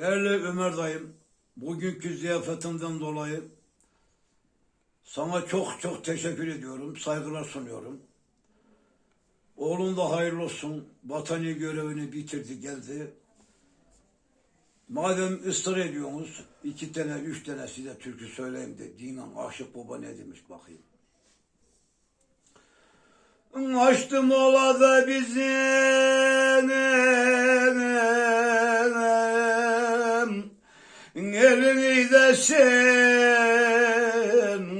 Değerli Ömer dayım, bugünkü ziyafetinden dolayı sana çok çok teşekkür ediyorum, saygılar sunuyorum. Oğlun da hayırlı olsun, vatani görevini bitirdi geldi. Madem ısrar ediyorsunuz, iki tane, üç tane size türkü söyleyeyim de dinen aşık baba ne demiş bakayım. Açtım ola da bizim Elini de sen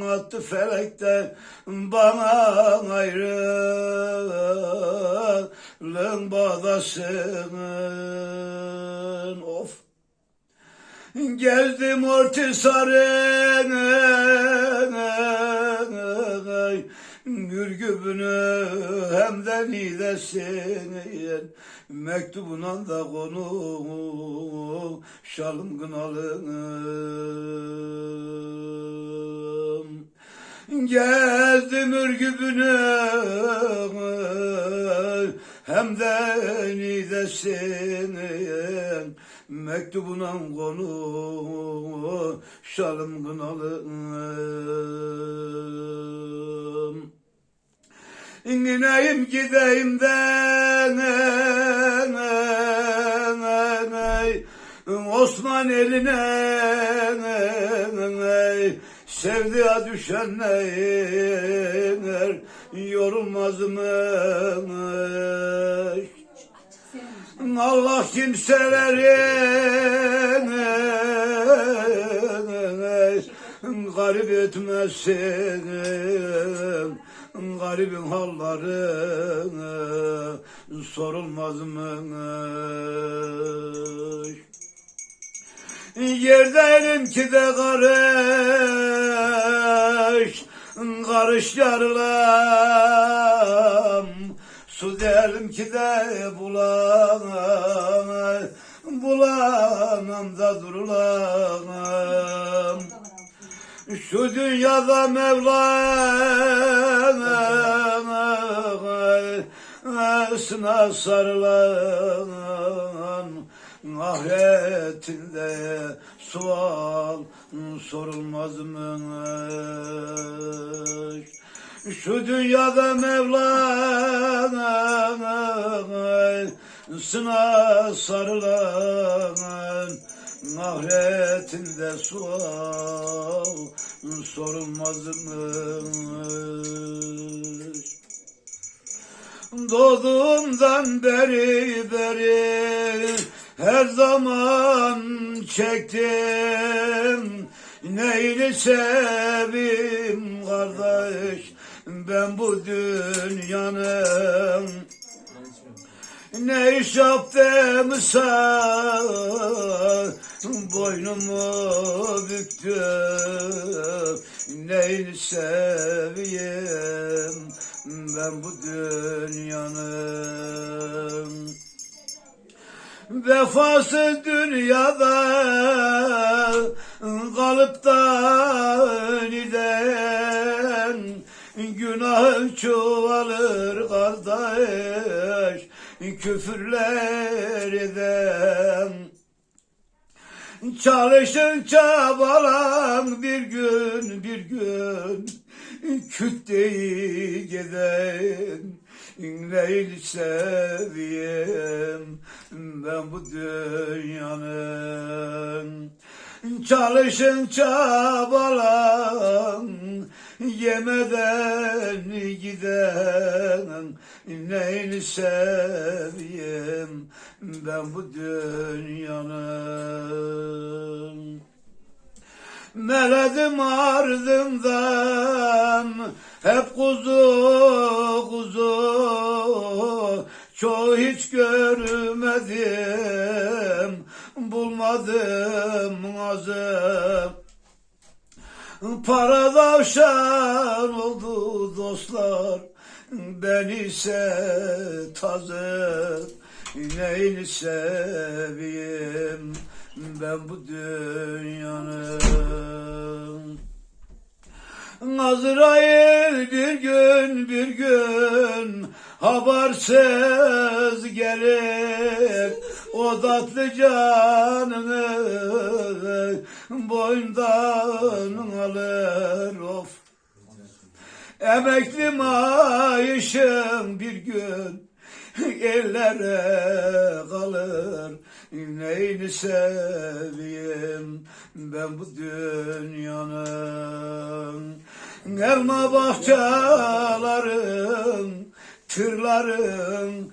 attı felekten bana ayrılığın bağdasın of! Gezdim ortisarın Gürgübünü hem de nidesin Mektubuna da konu Şalım kınalım. Gezdim ürgübünü hem de nidesin mektubuna konu şalım kınalım İneyim gideyim de Osman eline Sevdiğe düşenler yorulmaz mı? Allah kimselerin garip etmesin garibin halları sorulmaz mı? Yerdeyim ki de karış, karış yarılam. Su derim ki de bulam, bulamam da durulam. Şu dünyada Mevla'sına sarılan ahiretinde sual sorulmaz mı? Şu dünyada Mevla'sına sarılan ahiretinde sual sorulmaz mı? Doğduğumdan beri beri her zaman çektim Neyini sevim kardeş ben bu dünyanın ne iş yaptımsa boynumu büktüm. Neyini seveyim ben bu dünyanın Vefası dünyada. Kalıp da niden Günah çoğalır kardeş? Küfürler eden Çalışın çabalan bir gün bir gün. Küt değil giden Neyli seviyem ben bu dünyanın? Çalışın çabalan yemeden giden Neyini seveyim ben bu dünyanın? Meledim ardından hep kuzu kuzu Çoğu hiç görmedim bulmadım azım Para davşan oldu dostlar ben ise tazı neyini seveyim ben bu dünyanın? Azrail bir gün bir gün habersiz gelir O tatlı canını boyndan alır of. Emekli maaşım bir gün ellere kalır. Neyini seveyim ben bu dünyanın? Elma bahçelerim, tırlarım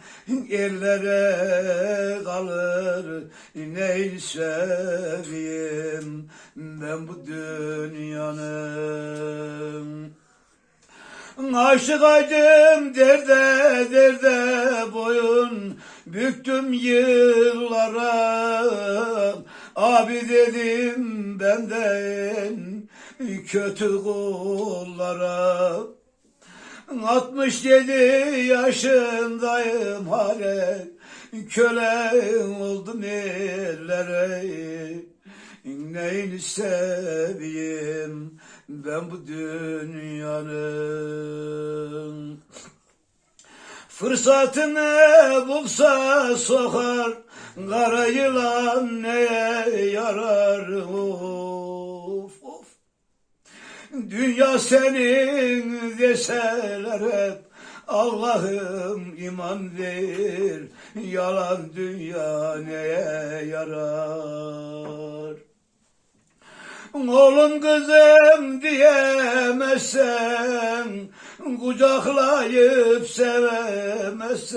ellere kalır. Neyini seveyim ben bu dünyanın? Aşık acım derde derde boyun büktüm yıllara. Abi dedim benden kötü kullara 67 yaşındayım hale köle oldum ellere. Neyini seveyim ben bu dünyanın? Fırsatını bulsa sokar Kara yılan neye yarar? of Dünya senin deseler hep Allah'ım iman ver. Yalan dünya neye yarar? Oğlum kızım diyemezsen Kucaklayıp sevemezsen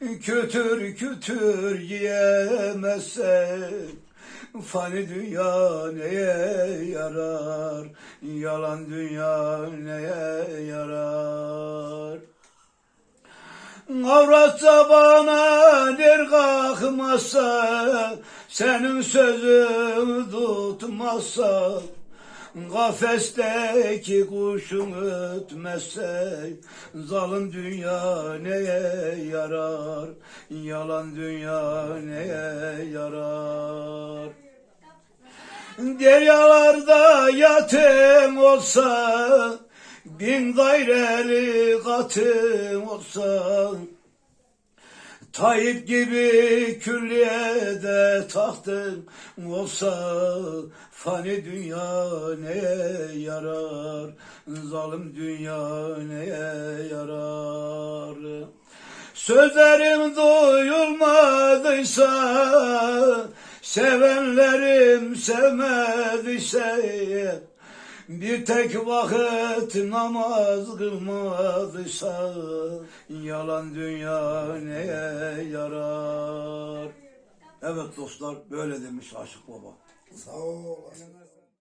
Kütür kütür yiyemezsen Fani dünya neye yarar? Yalan dünya neye yarar? Avratsa bana der kalkmazsa Senin sözün tutmazsa Kafesteki kuşun ötmezse Zalim dünya neye yarar? Yalan dünya neye yarar? Deryalarda yatım olsa Bin gayreli katım olsa Tayyip gibi külliyede tahtım olsa Fani dünya neye yarar? Zalim dünya neye yarar? Sözlerim duyulmadıysa Sevenlerim sevmediyse bir tek vakit namaz kılmadıysa Yalan dünya neye yarar? Evet dostlar böyle demiş Aşık Baba. Sağ ol.